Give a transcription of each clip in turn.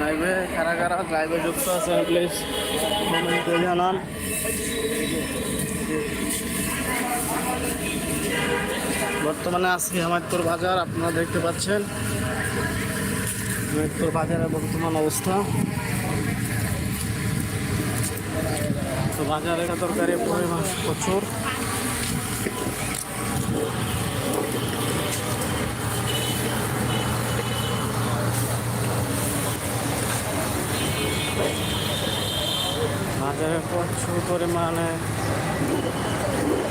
লাইভে কারা কারা লাইভে যুক্ত আছেন প্লিজ জানান বর্তমানে আজকে হামাদপুর বাজার, আপনারা দেখতে পাচ্ছেন। হামাদপুর বাজারের বর্তমান অবস্থা। তো বাজারে তরকারি পরিমাণ প্রচুর। বাজারে প্রচুর পরিমাণে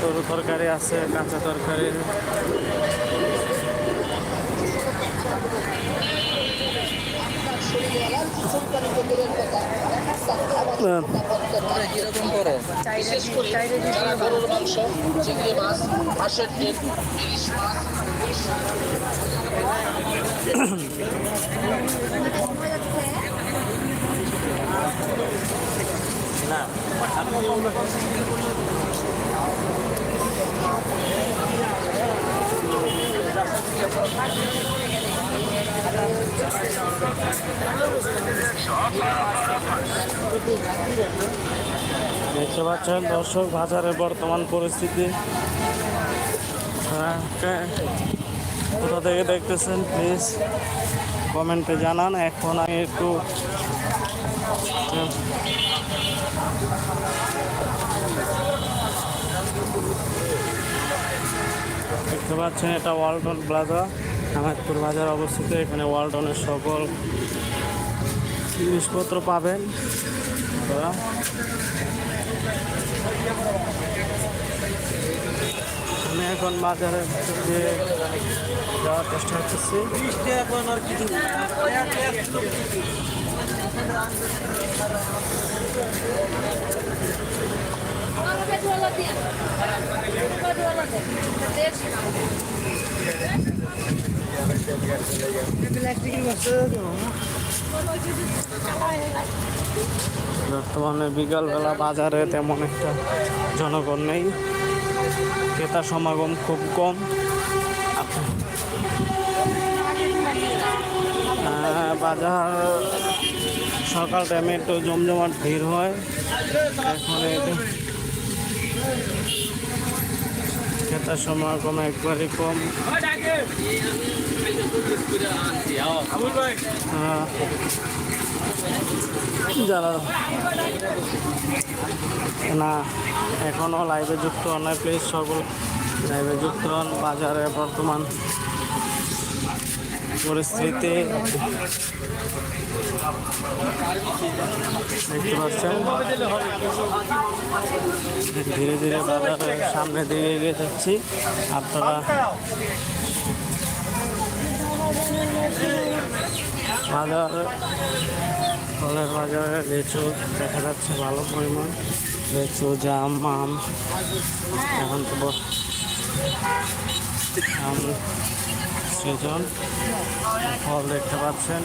তরু তরকারি আছে কাঁচা তরকারি। মাছ দেখতে পাচ্ছেন দর্শক বাজারের বর্তমান পরিস্থিতি। হ্যাঁ, কোথা থেকে দেখতেছেন? প্লিজ কমেন্টে জানান। এখন আমি একটু দেখতে পাচ্ছেন, এটা ওয়ালটন প্লাজা, আহমেদপুর বাজার অবস্থিত। এখানে ওয়ালটনের সকল জিনিসপত্র পাবেন আমি এখন বাজারে যাওয়ার চেষ্টা করতেছি। বর্তমানে বিকালবেলা বাজারে তেমন একটা জনগণ নেই। ক্রেতা সমাগম খুব কম। বাজার সকাল টাইমে একটু জমজমাট ভিড় হয়। এখন একটু ক্রেতা সমাগম একবারই কম। আহ, যারা না এখনও লাইভে যুক্ত নাই প্লিজ সকল লাইভে যুক্ত বাজারে বর্তমান পরিস্থিতি দেখতে পাচ্ছেন? ধীরে ধীরে বাজারের সামনে দিকে এগিয়ে যাচ্ছি। আপনারা বাজার ফলের বাজারে লিচু দেখা যাচ্ছে ভালো পরিমাণ। লিচু, জাম, আম। এখন তো আম সিজন। ফল দেখতে পাচ্ছেন।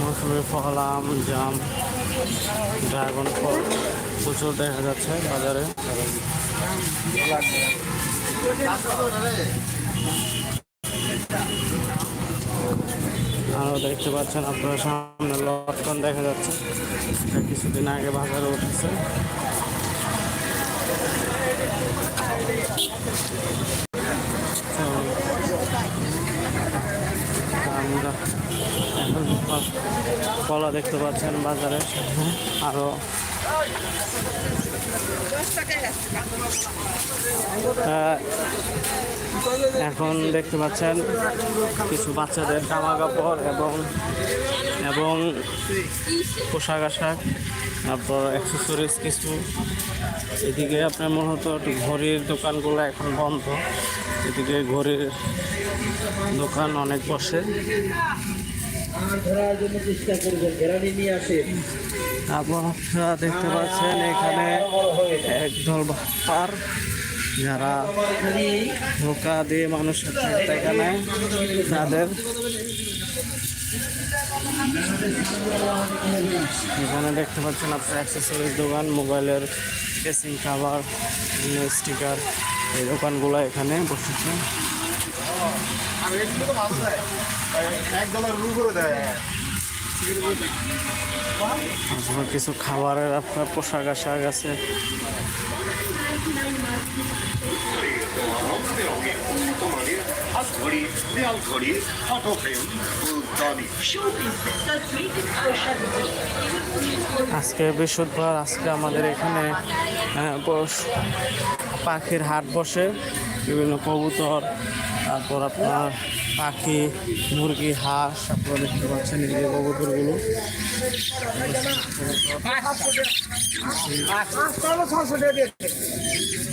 মৌসুমি ফল, আম, জাম, ড্রাগন ফল প্রচুর দেখা যাচ্ছে বাজারে। আরও দেখতে পাচ্ছেন আপনার সামনে লটকন দেখা যাচ্ছে। কিছুদিন আগে বাজারে উঠেছে। আমরা এখন কলা দেখতে পাচ্ছেন বাজারে। আরও এখন দেখতে পাচ্ছেন কিছু বাচ্চাদের জামা কাপড় এবং এবং পোশাক আশাক। তারপর অ্যাক্সেসরিজ কিছু। এদিকে আপনার মূলত ঘড়ির দোকানগুলো এখন বন্ধ। এদিকে ঘড়ির দোকান অনেক বসে। ধরার আপনারা দেখতে পাচ্ছেন এখানে একদল পার যারা ধোকা দিয়ে মানুষের নেয় তাদের এখানে দেখতে পাচ্ছেন আপনার অ্যাক্সেসরিজ দোকান, মোবাইলের কেসিং কাভার স্টিকার এই দোকানগুলো এখানে বসেছে। কিছু খাবারের আপনার পোশাক আশাক আছে। আজকে বৃহস্পতিবার আজকে আমাদের এখানে পাখির হাট বসে বিভিন্ন কবুতর তারপর আপনার পাখি মুরগি হাঁস আপনারা দেখতে পাচ্ছেন এই যে কবুতরগুলো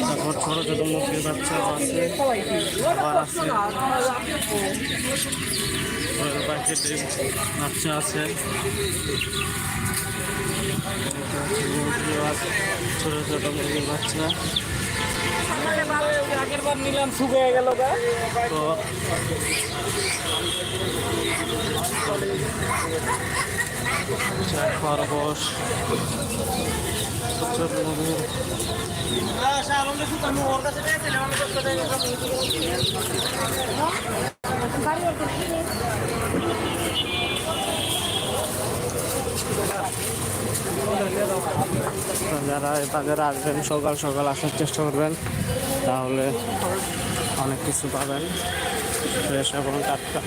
তারপর ছোট ছোট মুরগির বাচ্চাও আছে আবার আছে। পাখির বাচ্চা আছে। ছোট ছোট মুরগির বাচ্চা। নিলাম তো খরগোশ যারা বাজারে আসবেন, সকাল সকাল আসার চেষ্টা করবেন, তাহলে অনেক কিছু পাবেন। ফ্রেশ এবং টাটকা।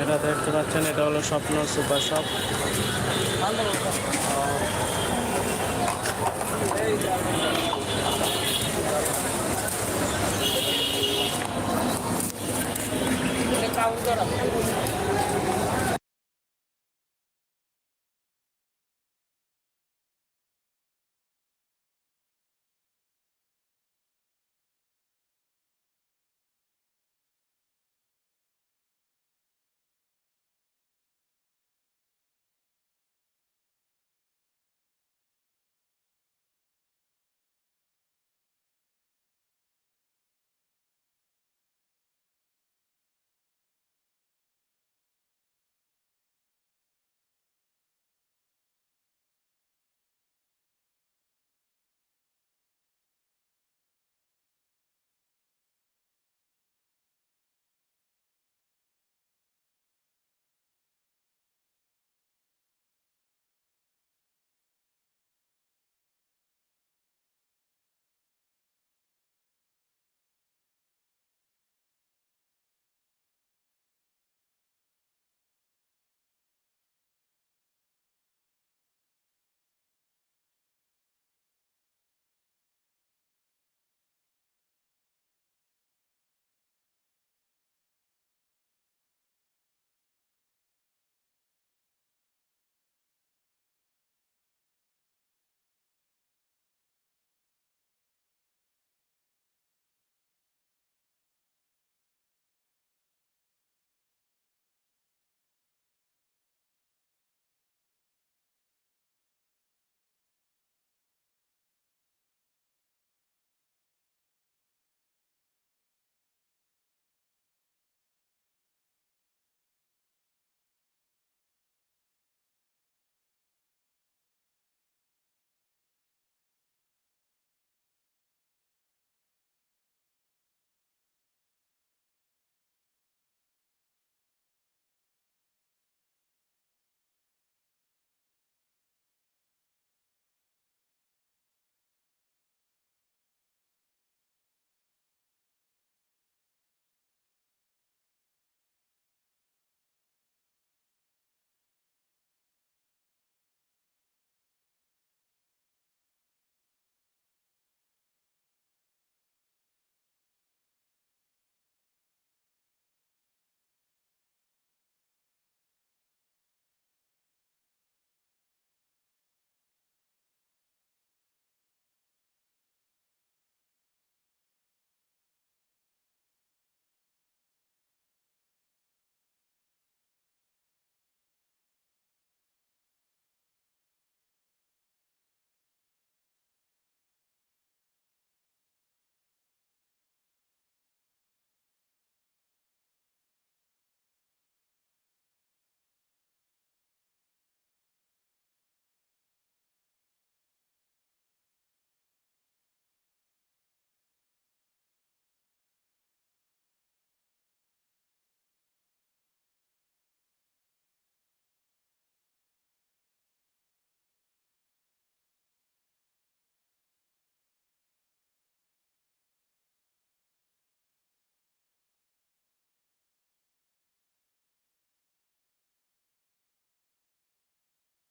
এটা দেখতে পাচ্ছেন এটা হলো স্বপ্ন সুপার শপ। 三五个了。